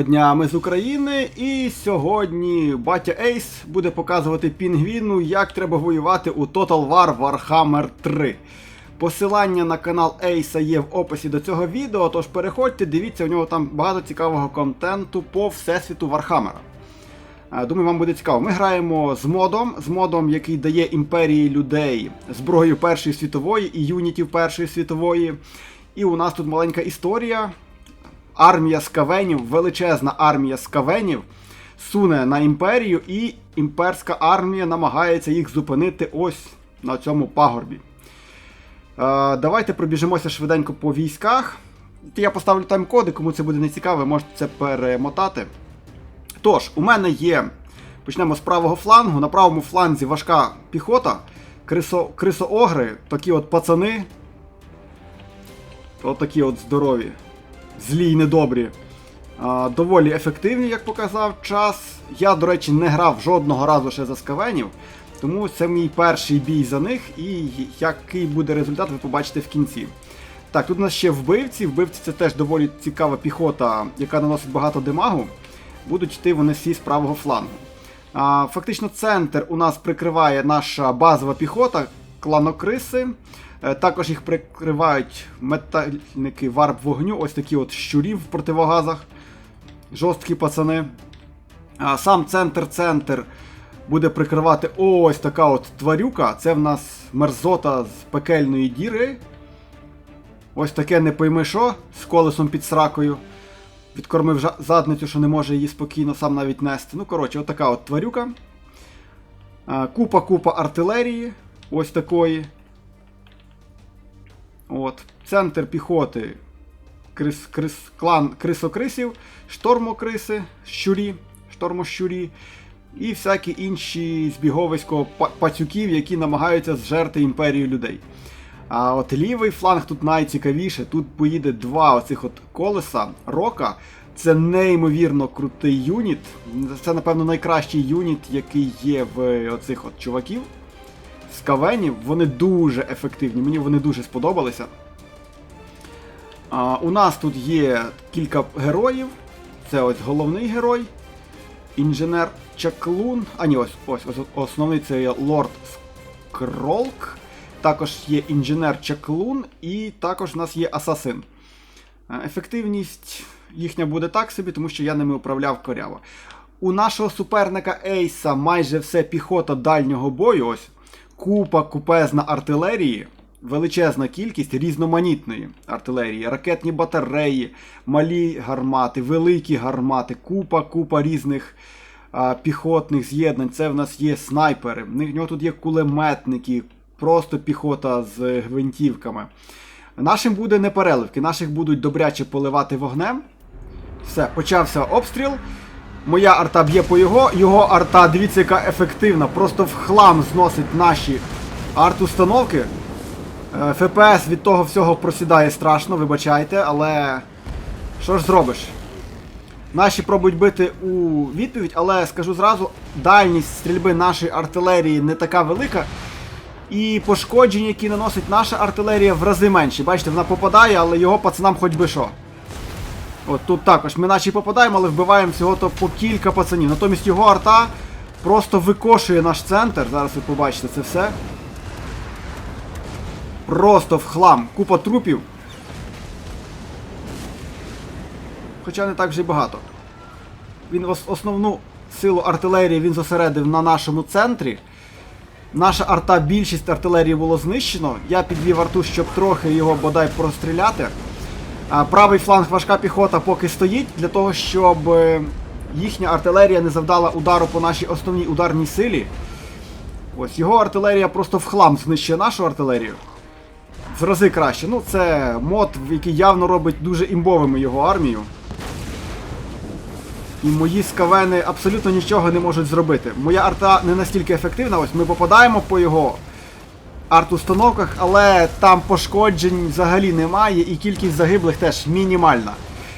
Доброго дня, ми з України, і сьогодні батя Ейс буде показувати пінгвіну, як треба воювати у Total War Warhammer 3. Посилання на канал Ейса є в описі до цього відео, тож переходьте, дивіться, у нього там багато цікавого контенту по всесвіту Вархаммера. Думаю, вам буде цікаво. Ми граємо з модом, з модом, який дає імперії людей зброю Першої світової і юнітів Першої світової. І у нас тут маленька історія. Армія скавенів, величезна армія скавенів суне на імперію, і імперська армія намагається їх зупинити ось на цьому пагорбі. Е, давайте пробіжимося швиденько по військах. Я поставлю тайм-коди, кому це буде не цікаво, можете це перемотати. Тож, у мене є. Почнемо з правого флангу. На правому фланзі важка піхота, крисо, крисоогри, такі от пацани. От такі от здорові. Злі й недобрі. Доволі ефективні, як показав час. Я, до речі, не грав жодного разу ще за скавенів, тому це мій перший бій за них, і який буде результат, ви побачите в кінці. Так, тут у нас ще вбивці. Вбивці це теж доволі цікава піхота, яка наносить багато демагу. Будуть йти вони всі з правого флангу. Фактично, центр у нас прикриває наша базова піхота, кланокриси. Е, Також їх прикривають метальники варп вогню, ось такі от щурі в противогазах. Жорсткі пацани. Сам центр-центр буде прикривати ось така от тварюка. Це в нас мерзота з пекельної діри. Ось таке не пойми що, з колесом під сракою. Відкормив задницю, що не може її спокійно сам навіть нести. Ну, коротше, отака от тварюка. Купа-купа артилерії. Ось такої. От. Центр піхоти. Крис, крис, клан крисокрисів, штормокриси, щурі, штормощурі. І всякі інші збіговисько пацюків, які намагаються зжерти імперію людей. А от лівий фланг тут найцікавіше. Тут поїде два оцих от колеса рока. Це неймовірно крутий юніт. Це, напевно, найкращий юніт, який є в оцих от чуваків. З кавенів. Вони дуже ефективні. Мені вони дуже сподобалися. А, у нас тут є кілька героїв. Це ось головний герой. Інженер Чаклун. А ні, ось ось, ось основний це є Лорд Скролк. Також є інженер Чаклун, і також у нас є Асасин. Ефективність їхня буде так собі, тому що я ними управляв коряво. У нашого суперника Ейса майже все піхота дальнього бою. Ось купа купезна артилерії, величезна кількість різноманітної артилерії, ракетні батареї, малі гармати, великі гармати, купа, купа різних піхотних з'єднань. Це в нас є снайпери. В нього тут є кулеметники, просто піхота з гвинтівками. Нашим буде не переливки, наших будуть добряче поливати вогнем. Все, почався обстріл. Моя арта б'є по його, його арта, дивіться, яка ефективна, просто в хлам зносить наші арт-установки. Е, ФПС від того всього просідає страшно, вибачайте, але що ж зробиш? Наші пробують бити у відповідь, але скажу зразу, дальність стрільби нашої артилерії не така велика. І пошкодження, які наносить наша артилерія, в рази менші. Бачите, вона попадає, але його пацанам хоч би що. От тут також ми наче попадаємо, але вбиваємо всього то по кілька пацанів. Натомість його арта просто викошує наш центр. Зараз ви побачите це все. Просто в хлам. Купа трупів. Хоча не так вже й багато. Він основну силу артилерії він зосередив на нашому центрі. Наша арта, більшість артилерії було знищено. Я підвів арту, щоб трохи його бодай простріляти. Правий фланг важка піхота поки стоїть для того, щоб е, їхня артилерія не завдала удару по нашій основній ударній силі. Ось його артилерія просто в хлам знищує нашу артилерію. В рази краще. Ну, це мод, який явно робить дуже імбовими його армію. І мої скавени абсолютно нічого не можуть зробити. Моя арта не настільки ефективна, ось ми попадаємо по його арт-установках, але там пошкоджень взагалі немає, і кількість загиблих теж мінімальна.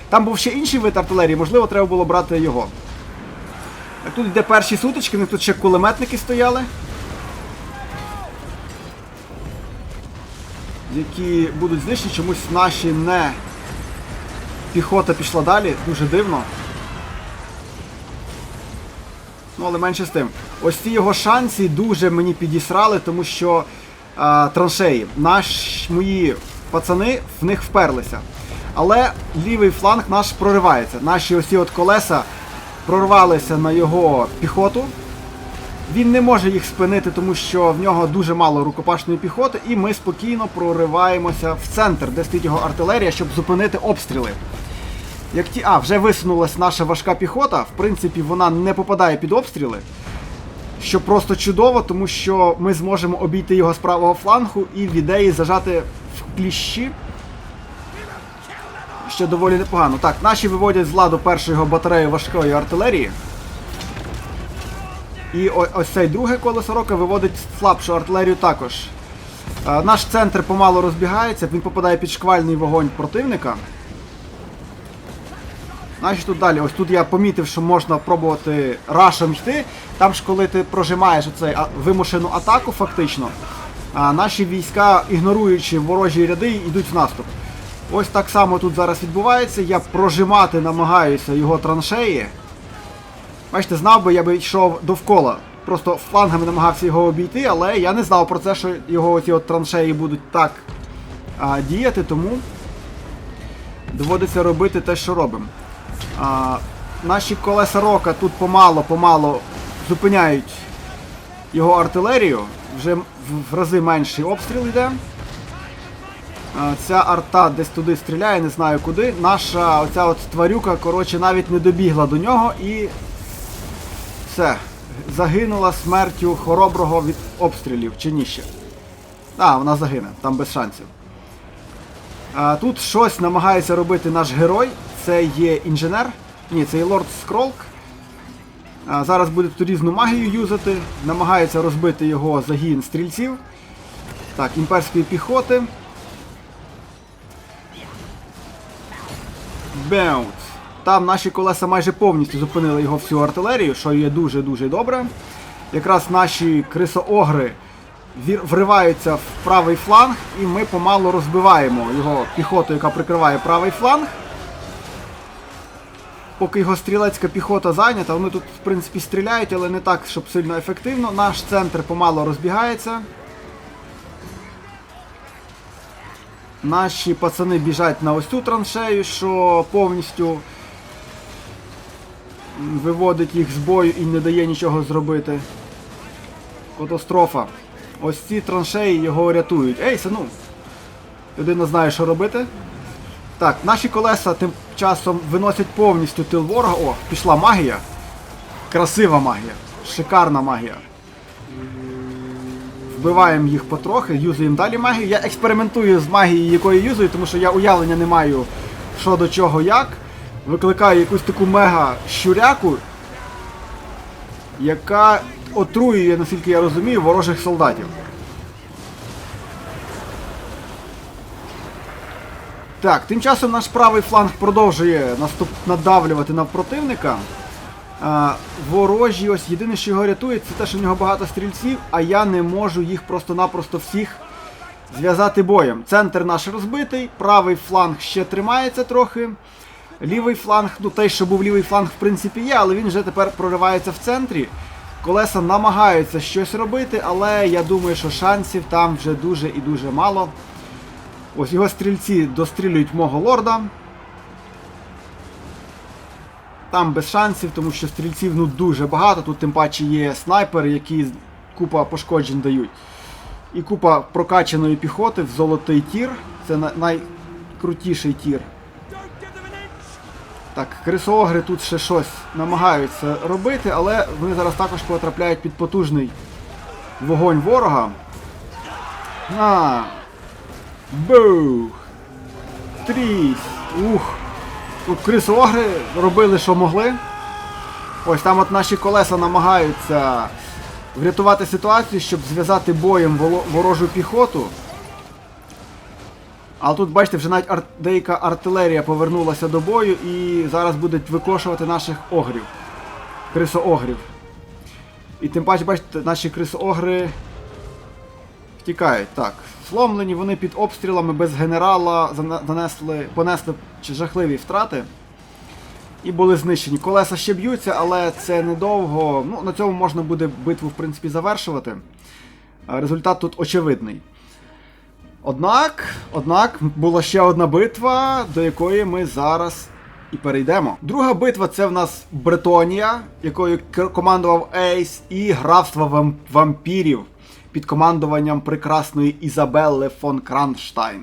Там був ще інший вид артилерії, можливо, треба було брати його. Тут йде перші сутички, них тут ще кулеметники стояли. Які будуть знищені, чомусь наші не. Піхота пішла далі, дуже дивно. Ну, але менше з тим. Ось ці його шанси дуже мені підісрали, тому що а, траншеї. Наш, мої пацани в них вперлися. Але лівий фланг наш проривається. Наші оці от колеса прорвалися на його піхоту. Він не може їх спинити, тому що в нього дуже мало рукопашної піхоти, і ми спокійно прориваємося в центр, де стоїть його артилерія, щоб зупинити обстріли. Як ті. А, вже висунулась наша важка піхота. В принципі, вона не попадає під обстріли. Що просто чудово, тому що ми зможемо обійти його з правого флангу і в ідеї зажати в кліщі. Що доволі непогано. Так, наші виводять з ладу першу його батарею важкої артилерії. І ось цей друге колесо рока виводить слабшу артилерію також. Е, Наш центр помало розбігається, він попадає під шквальний вогонь противника. Значить тут далі, ось тут я помітив, що можна пробувати рашем йти. Там ж коли ти прожимаєш оцей вимушену атаку, фактично, а наші війська, ігноруючи ворожі ряди, йдуть в наступ. Ось так само тут зараз відбувається. Я прожимати намагаюся його траншеї. Бачите, знав би, я би йшов довкола. Просто флангами намагався його обійти, але я не знав про це, що його оці от траншеї будуть так а, діяти, тому доводиться робити те, що робимо. А, наші колеса рока тут помало-помало зупиняють його артилерію. Вже в рази менший обстріл йде. А, Ця арта десь туди стріляє, не знаю куди. Наша оця от тварюка, коротше, навіть не добігла до нього і все. Загинула смертю хороброго від обстрілів чи ні ще. А, вона загине, там без шансів. А, тут щось намагається робити наш герой. Це є інженер. Ні, це є лорд Скролк. Зараз буде тут різну магію юзати. Намагається розбити його загін стрільців. Так, імперської піхоти. Беут. Там наші колеса майже повністю зупинили його всю артилерію, що є дуже-дуже добре. Якраз наші крисоогри вриваються в правий фланг, і ми помалу розбиваємо його піхоту, яка прикриває правий фланг. Поки його стрілецька піхота зайнята, вони тут, в принципі, стріляють, але не так, щоб сильно ефективно. Наш центр помало розбігається. Наші пацани біжать на ось цю траншею, що повністю виводить їх з бою і не дає нічого зробити. Катастрофа. Ось ці траншеї його рятують. Ей, сину! Людина знає, що робити. Так, наші колеса тим часом виносять повністю тил ворога. О, пішла магія. Красива магія. Шикарна магія. Вбиваємо їх потрохи, юзаємо далі магію. Я експериментую з магією, якою юзаю, тому що я уявлення не маю, що до чого як. Викликаю якусь таку мега щуряку, яка отруює, наскільки я розумію, ворожих солдатів. Так, тим часом наш правий фланг продовжує наступ... надавлювати на противника. А, ворожі, ось єдине, що його рятує, це те, що в нього багато стрільців, а я не можу їх просто-напросто всіх зв'язати боєм. Центр наш розбитий, правий фланг ще тримається трохи. Лівий фланг, ну той, що був лівий фланг, в принципі, є, але він вже тепер проривається в центрі. Колеса намагаються щось робити, але я думаю, що шансів там вже дуже і дуже мало. Ось його стрільці дострілюють мого лорда. Там без шансів, тому що стрільців ну дуже багато. Тут тим паче є снайпери, які купа пошкоджень дають. І купа прокачаної піхоти в золотий тір. Це на- найкрутіший тір. Так, крисоогри тут ще щось намагаються робити, але вони зараз також потрапляють під потужний вогонь ворога. А, Бух! Тріс! Ух! Тут крисоогри робили, що могли. Ось там от наші колеса намагаються врятувати ситуацію, щоб зв'язати боєм ворожу піхоту. Але тут, бачите, вже навіть ар- деяка артилерія повернулася до бою і зараз будуть викошувати наших огрів. Крисоогрів. І тим паче, бачите, наші крисоогри втікають. Так. Сломлені вони під обстрілами без генерала занесли, понесли жахливі втрати. І були знищені. Колеса ще б'ються, але це недовго. Ну, на цьому можна буде битву, в принципі, завершувати. Результат тут очевидний. Однак, однак, була ще одна битва, до якої ми зараз і перейдемо. Друга битва це в нас Бретонія, якою командував Ейс, і графство вам- вампірів під командуванням прекрасної Ізабелли фон Кранштайн.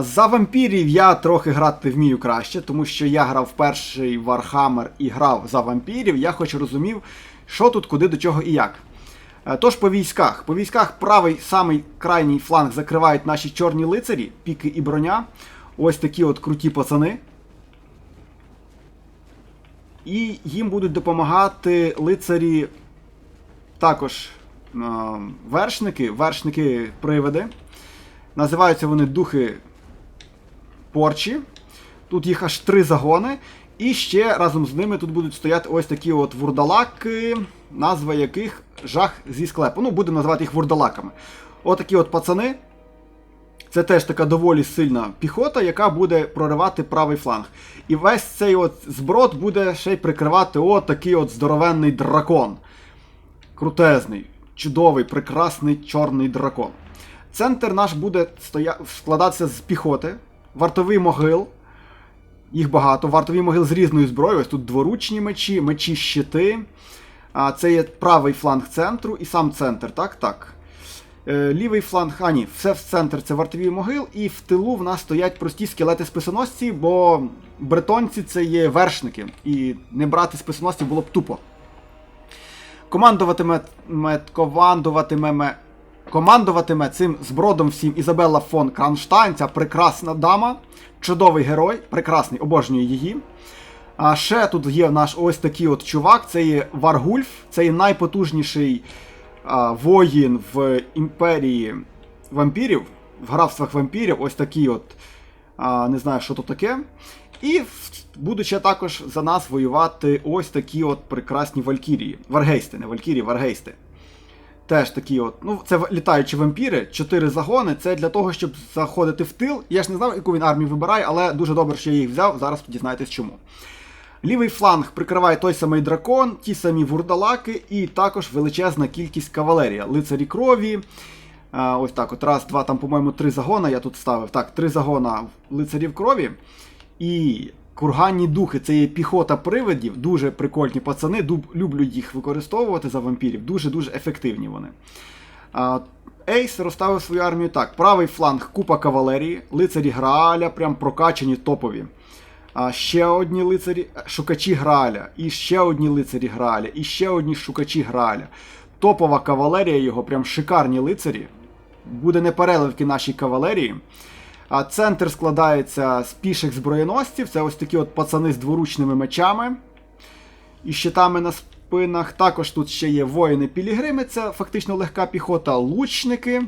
За вампірів я трохи грати вмію краще, тому що я грав перший Warhammer і грав за вампірів. Я хоч розумів, що тут, куди, до чого і як. Тож по військах. По військах правий самий крайній фланг закривають наші чорні лицарі, піки і броня. Ось такі от круті пацани. І їм будуть допомагати лицарі також е, вершники, вершники-привиди. Називаються вони духи порчі. Тут їх аж три загони. І ще разом з ними тут будуть стояти ось такі от вурдалаки, назва яких жах зі склепу. Ну, будемо називати їх вурдалаками. Отакі от пацани. Це теж така доволі сильна піхота, яка буде проривати правий фланг. І весь цей от зброд буде ще й прикривати отакий от здоровенний дракон. Крутезний, чудовий, прекрасний чорний дракон. Центр наш буде стоя... складатися з піхоти, вартовий могил. Їх багато. Вартові могил з різною зброєю. Ось тут дворучні мечі, мечі щити. А це є правий фланг центру і сам центр, так? Так. Е, лівий фланг, а ні, все в центр це вартові могил, і в тилу в нас стоять прості скелети списоносці, бо бретонці це є вершники, і не брати списоносців було б тупо. Командуватиме, ме- командуватиме, командуватиме цим збродом всім Ізабелла фон Кронштайн, ця прекрасна дама, чудовий герой, прекрасний, обожнюю її. А ще тут є наш ось такий от чувак, це є Варгульф, це є найпотужніший а, воїн в імперії вампірів, в графствах вампірів, ось такий от, а, не знаю, що то таке. І ще також за нас воювати ось такі от прекрасні валькірії. Варгейсти, не валькірії, варгейсти. Теж такі от, ну, це літаючі вампіри, чотири загони. Це для того, щоб заходити в тил. Я ж не знав, яку він армію вибирає, але дуже добре, що я їх взяв. Зараз дізнаєтесь чому. Лівий фланг прикриває той самий дракон, ті самі вурдалаки, і також величезна кількість кавалерія. Лицарі крові. Ось так, от раз, два, там, по-моєму, три загона я тут ставив. Так, три загона лицарів крові. І курганні духи це є піхота привидів, дуже прикольні пацани. дуб- люблю їх використовувати за вампірів. Дуже-дуже ефективні вони. Ейс розставив свою армію так: правий фланг купа кавалерії, лицарі Грааля, прям прокачані топові. А ще одні лицарі шукачі Грааля, і ще одні лицарі Грааля, і ще одні шукачі Грааля. Топова кавалерія його, прям шикарні лицарі. Буде непереливки нашій кавалерії. А центр складається з піших зброєносців. Це ось такі от пацани з дворучними мечами і щитами на спинах. Також тут ще є воїни-пілігрими, це фактично легка піхота, лучники.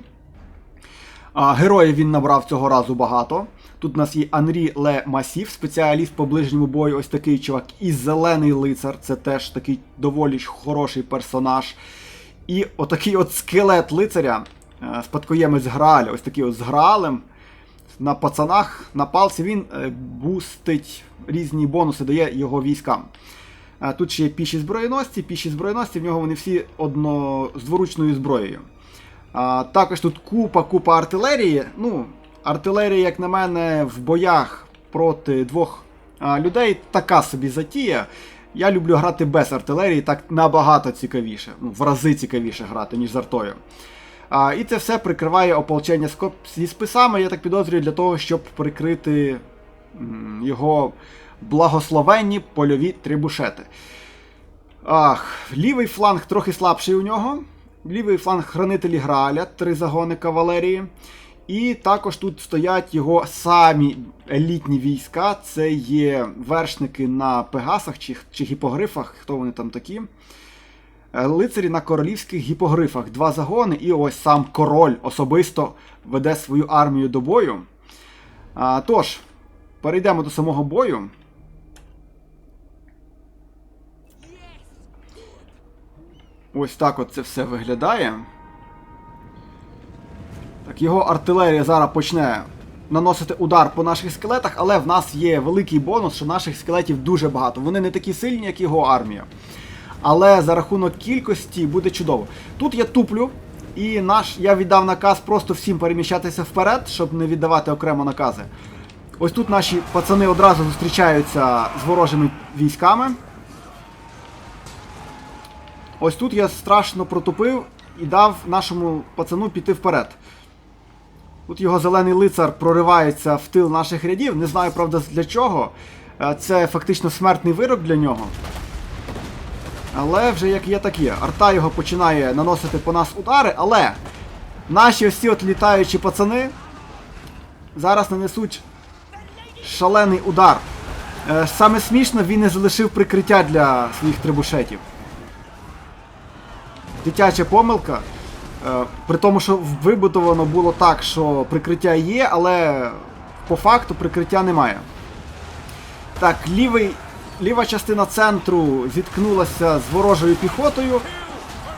А, героїв він набрав цього разу багато. Тут у нас є Анрі Ле Масів, спеціаліст по ближньому бою, ось такий чувак. І зелений лицар, це теж такий доволі хороший персонаж. І отакий от скелет лицаря, е, спадкоємець Грааля, ось такий от з Граалем. На пацанах, на палці він е, бустить різні бонуси, дає його військам. Е, Тут ще є піші зброєносці, піші зброєносці, в нього вони всі одно з дворучною зброєю. Також тут купа-купа артилерії. Ну, артилерія, як на мене, в боях проти двох людей така собі затія. Я люблю грати без артилерії, так набагато цікавіше. Ну, в рази цікавіше грати, ніж з артою. А, і це все прикриває ополчення зі списами, я так підозрюю, для того, щоб прикрити його благословенні польові трибушети. Ах, лівий фланг трохи слабший у нього. Лівий фланг хранителі Граля, три загони кавалерії. І також тут стоять його самі елітні війська. Це є вершники на пегасах чи, чи гіпогрифах, хто вони там такі. Е, Лицарі на королівських гіпогрифах. Два загони, і ось сам король особисто веде свою армію до бою. А, тож, перейдемо до самого бою. Ось так от це все виглядає. Так, його артилерія зараз почне наносити удар по наших скелетах, але в нас є великий бонус, що наших скелетів дуже багато. Вони не такі сильні, як його армія. Але за рахунок кількості буде чудово. Тут я туплю, і наш я віддав наказ просто всім переміщатися вперед, щоб не віддавати окремо накази. Ось тут наші пацани одразу зустрічаються з ворожими військами. Ось тут я страшно протупив і дав нашому пацану піти вперед. Тут його зелений лицар проривається в тил наших рядів. Не знаю, правда, для чого. Е, Це фактично смертний вирок для нього. Але вже як є, так є. Арта його починає наносити по нас удари, але наші ось ці от літаючі пацани зараз нанесуть шалений удар. Е, Саме смішно, він не залишив прикриття для своїх трибушетів. Дитяча помилка. Е, При тому, що вибудовано було так, що прикриття є, але по факту прикриття немає. Так, лівий, ліва частина центру зіткнулася з ворожою піхотою.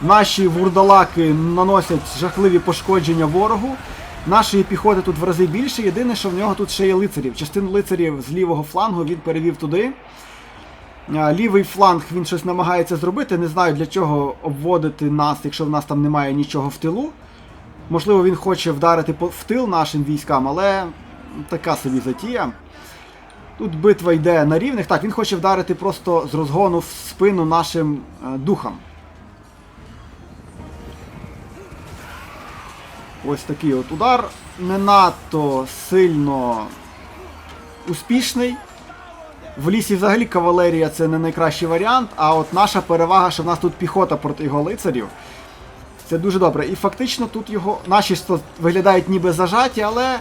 Наші вурдалаки наносять жахливі пошкодження ворогу. Нашої піхоти тут в рази більше. Єдине, що в нього тут ще є лицарів. Частину лицарів з лівого флангу він перевів туди. Лівий фланг він щось намагається зробити. Не знаю для чого обводити нас, якщо в нас там немає нічого в тилу. Можливо, він хоче вдарити в тил нашим військам, але така собі затія. Тут битва йде на рівних. Так, він хоче вдарити просто з розгону в спину нашим е, духам. Ось такий от удар. Не надто сильно успішний. В лісі взагалі кавалерія це не найкращий варіант, а от наша перевага, що в нас тут піхота проти його лицарів. Це дуже добре. І фактично тут його наші виглядають ніби зажаті, але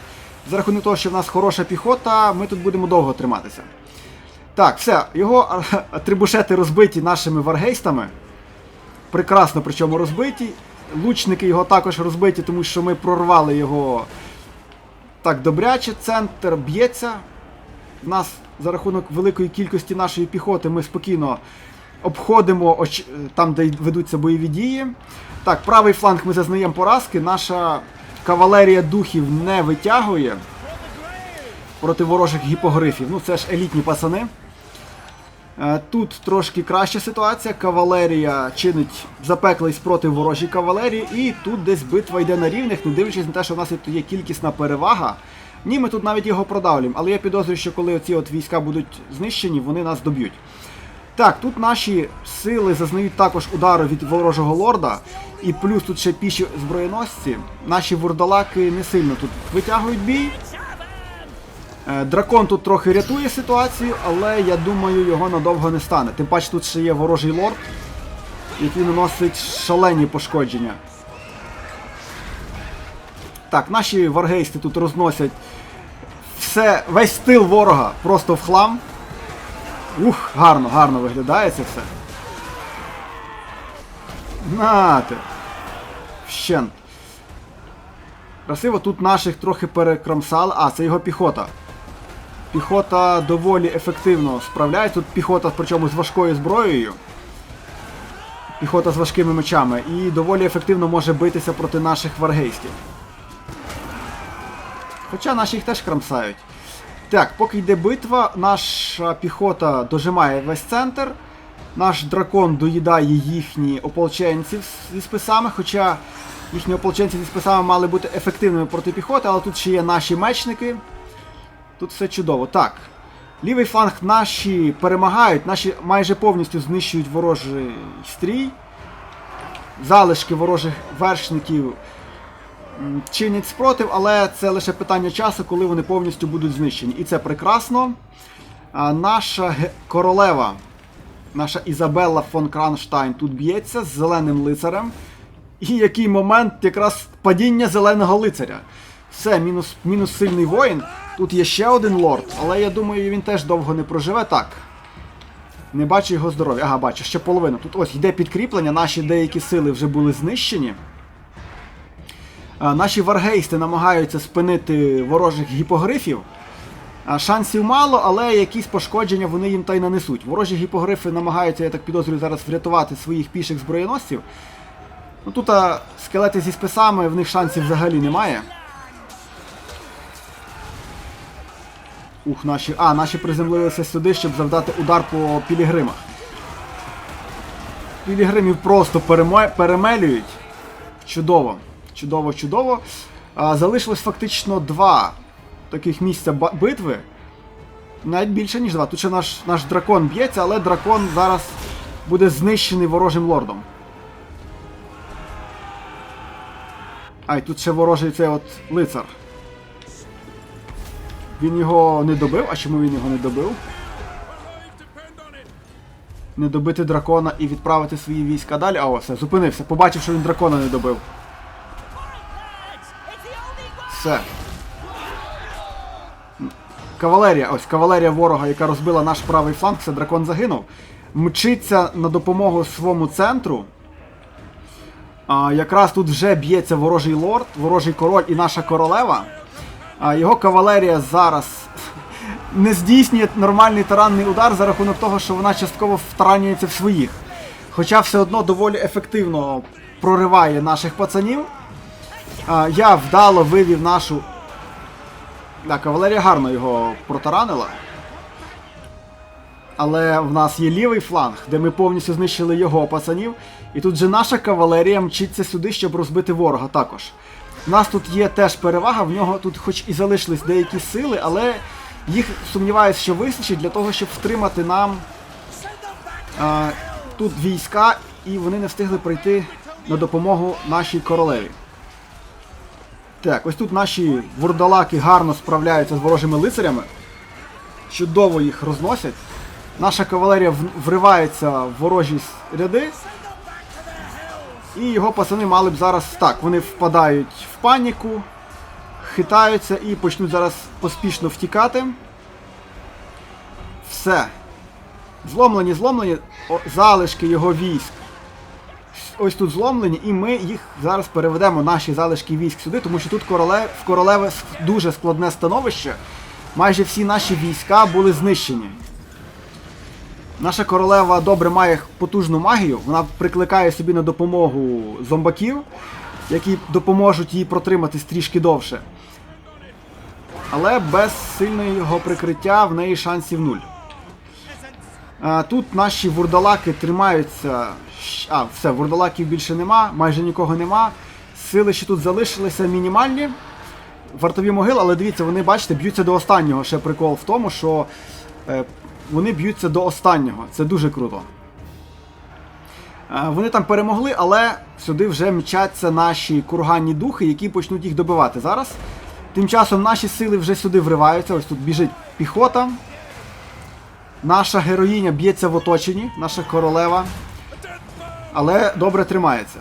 за рахунок того, що в нас хороша піхота, ми тут будемо довго триматися. Так, все, його а, трибушети розбиті нашими варгейстами. Прекрасно, причому розбиті. Лучники його також розбиті, тому що ми прорвали його так добряче. Центр б'ється. В нас за рахунок великої кількості нашої піхоти ми спокійно обходимо оч- там, де ведуться бойові дії. Так, правий фланг ми зазнаємо поразки. Наша кавалерія духів не витягує проти ворожих гіпогрифів. Ну, це ж елітні пацани. Е, Тут трошки краща ситуація. Кавалерія чинить запеклий спротив ворожій кавалерії, і тут десь битва йде на рівних, не дивлячись на те, що в нас тут є кількісна перевага. Ні, ми тут навіть його продавлюємо, але я підозрюю, що коли оці от війська будуть знищені, вони нас доб'ють. Так, тут наші сили зазнають також удару від ворожого лорда, і плюс тут ще піші зброєносці. Наші вурдалаки не сильно тут витягують бій. Е, Дракон тут трохи рятує ситуацію, але я думаю, його надовго не стане. Тим паче тут ще є ворожий лорд, який наносить шалені пошкодження. Так, наші варгейсти тут розносять все, весь стил ворога просто в хлам. Ух, гарно, гарно виглядає це все. Нате. Вщент. Красиво, тут наших трохи перекромсали. А, це його піхота. Піхота доволі ефективно справляється. Тут піхота, причому з важкою зброєю. Піхота з важкими мечами. І доволі ефективно може битися проти наших варгейстів. Хоча наші їх теж крамсають. Так, поки йде битва, наша піхота дожимає весь центр. Наш дракон доїдає їхні ополченці зі списами, хоча їхні ополченці зі списами мали бути ефективними проти піхоти, але тут ще є наші мечники. Тут все чудово. Так. Лівий фланг наші перемагають, наші майже повністю знищують ворожий стрій. Залишки ворожих вершників чинять спротив, але це лише питання часу, коли вони повністю будуть знищені. І це прекрасно. А наша королева, наша Ізабелла фон Кранштайн тут б'ється з зеленим лицарем. І який момент якраз падіння зеленого лицаря. Все, мінус, мінус сильний воїн. Тут є ще один лорд, але я думаю, він теж довго не проживе так. Не бачу його здоров'я. Ага, бачу, ще половину. Тут ось йде підкріплення, наші деякі сили вже були знищені. Наші варгейсти намагаються спинити ворожих гіпогрифів. Шансів мало, але якісь пошкодження вони їм та й нанесуть. Ворожі гіпогрифи намагаються, я так підозрюю, зараз врятувати своїх піших зброєносців. Ну тут а, скелети зі списами, в них шансів взагалі немає. Ух, наші. А, наші приземлилися сюди, щоб завдати удар по пілігримах. Пілігримів просто перемелюють. Чудово. Чудово, чудово. А, залишилось фактично два таких місця битви. Навіть більше, ніж два. Тут ще наш, наш дракон б'ється, але дракон зараз буде знищений ворожим лордом. А, і тут ще ворожий цей от лицар. Він його не добив? А чому він його не добив? Не добити дракона і відправити свої війська далі. А, о, все, зупинився. Побачив, що він дракона не добив. Все. Кавалерія, ось кавалерія ворога, яка розбила наш правий фланг, все, дракон загинув. Мчиться на допомогу своєму центру. А, якраз тут вже б'ється ворожий лорд, ворожий король і наша королева. А, його кавалерія зараз не здійснює нормальний таранний удар за рахунок того, що вона частково втаранюється в своїх. Хоча все одно доволі ефективно прориває наших пацанів. А, я вдало вивів нашу. Так, кавалерія гарно його протаранила. Але в нас є лівий фланг, де ми повністю знищили його пацанів. І тут же наша кавалерія мчиться сюди, щоб розбити ворога також. У нас тут є теж перевага, в нього тут хоч і залишились деякі сили, але їх сумніваюся, що вистачить для того, щоб втримати нам а, тут війська, і вони не встигли прийти на допомогу нашій королеві. Так, ось тут наші вурдалаки гарно справляються з ворожими лицарями. Чудово їх розносять. Наша кавалерія вривається в ворожі ряди. І його пацани мали б зараз так. Вони впадають в паніку, хитаються і почнуть зараз поспішно втікати. Все. Зломлені, зломлені. О, залишки його військ ось тут зломлені, і ми їх зараз переведемо, наші залишки військ сюди, тому що тут короле, в королеви дуже складне становище. Майже всі наші війська були знищені. Наша королева добре має потужну магію, вона прикликає собі на допомогу зомбаків, які допоможуть їй протриматись трішки довше. Але без сильного прикриття в неї шансів нуль. А, Тут наші вурдалаки тримаються. А, все, вурдалаків більше нема, майже нікого нема. Сили ще тут залишилися мінімальні. Вартові могили, але дивіться, вони, бачите, б'ються до останнього. Ще прикол в тому, що е, вони б'ються до останнього. Це дуже круто. Е, вони там перемогли, але сюди вже мчаться наші курганні духи, які почнуть їх добивати зараз. Тим часом наші сили вже сюди вриваються. Ось тут біжить піхота. Наша героїня б'ється в оточенні, наша королева. Але добре тримається.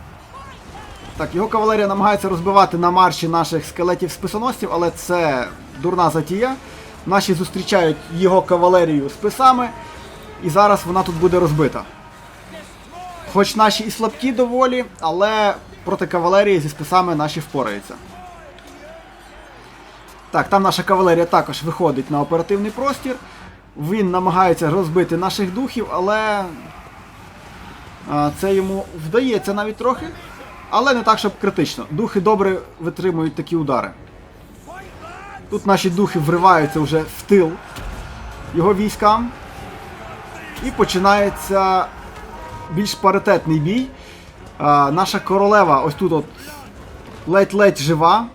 Так, його кавалерія намагається розбивати на марші наших скелетів списоносців, але це дурна затія. Наші зустрічають його кавалерію списами, і зараз вона тут буде розбита. Хоч наші і слабкі доволі, але проти кавалерії зі списами наші впораються. Так, там наша кавалерія також виходить на оперативний простір. Він намагається розбити наших духів, але це йому вдається навіть трохи. Але не так, щоб критично. Духи добре витримують такі удари. Тут наші духи вриваються вже в тил його військам. І починається більш паритетний бій. А, наша королева ось тут от ледь-ледь жива.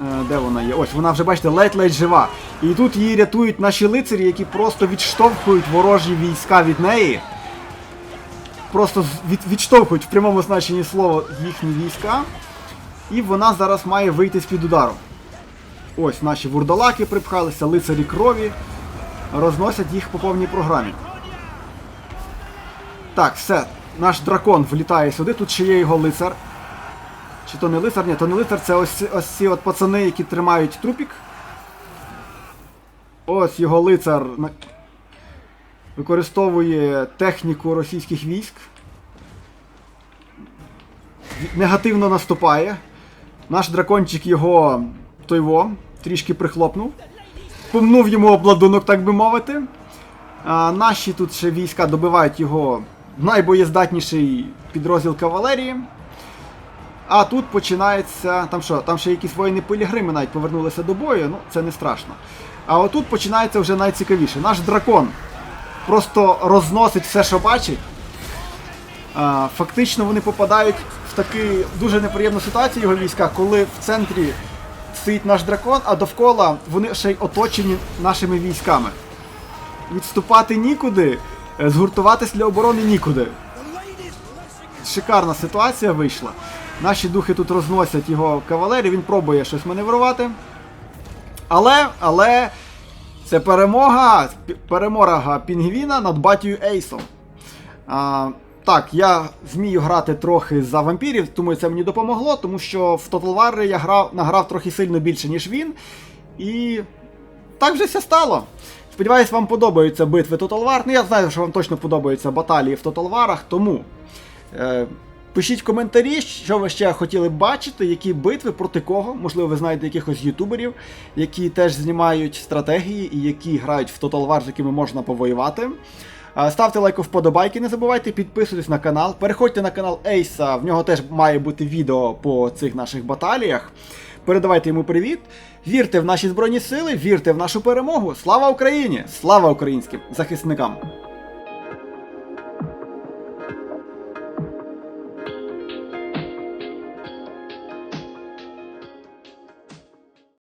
Е, Де вона є? Ось вона вже, бачите, ледь-ледь жива. І тут її рятують наші лицарі, які просто відштовхують ворожі війська від неї. Просто від, відштовхують в прямому значенні слова їхні війська. І вона зараз має вийти з-під удару. Ось наші вурдалаки припхалися, лицарі крові. Розносять їх по повній програмі. Так, все. Наш дракон влітає сюди, тут ще є його лицар. Чи то не лицар? Ні, то не лицар, це ось, ось ці от пацани, які тримають трупік. Ось його лицар використовує техніку російських військ. Негативно наступає. Наш дракончик його тойво трішки прихлопнув. Помнув йому обладунок, так би мовити. А, наші тут ще війська добивають його найбоєздатніший підрозділ кавалерії. А тут починається. Там що, там ще якісь воїни пилігрими навіть повернулися до бою, ну це не страшно. А отут починається вже найцікавіше. Наш дракон просто розносить все, що бачить. А, фактично вони попадають в таку дуже неприємну ситуацію його війська, коли в центрі стоїть наш дракон, а довкола вони ще й оточені нашими військами. Відступати нікуди, е, згуртуватись для оборони нікуди. Шикарна ситуація вийшла. Наші духи тут розносять його кавалерію, він пробує щось маневрувати. Але, але це перемога, перемога Пінгвіна над батію Ейсом. А, так, я змію грати трохи за вампірів, тому це мені допомогло, тому що в Total War я грав, награв трохи сильно більше, ніж він. І так вже все стало. Сподіваюсь, вам подобаються битви Total War. Ну, я знаю, що вам точно подобаються баталії в Total War, тому е, пишіть в коментарі, що ви ще хотіли б бачити, які битви, проти кого. Можливо, ви знаєте якихось ютуберів, які теж знімають стратегії і які грають в Total War, з якими можна повоювати. Е, Ставте лайку вподобайки, не забувайте, підписуйтесь на канал. Переходьте на канал Ейса, в нього теж має бути відео по цих наших баталіях. Передавайте йому привіт. Вірте в наші збройні сили, вірте в нашу перемогу. Слава Україні! Слава українським захисникам!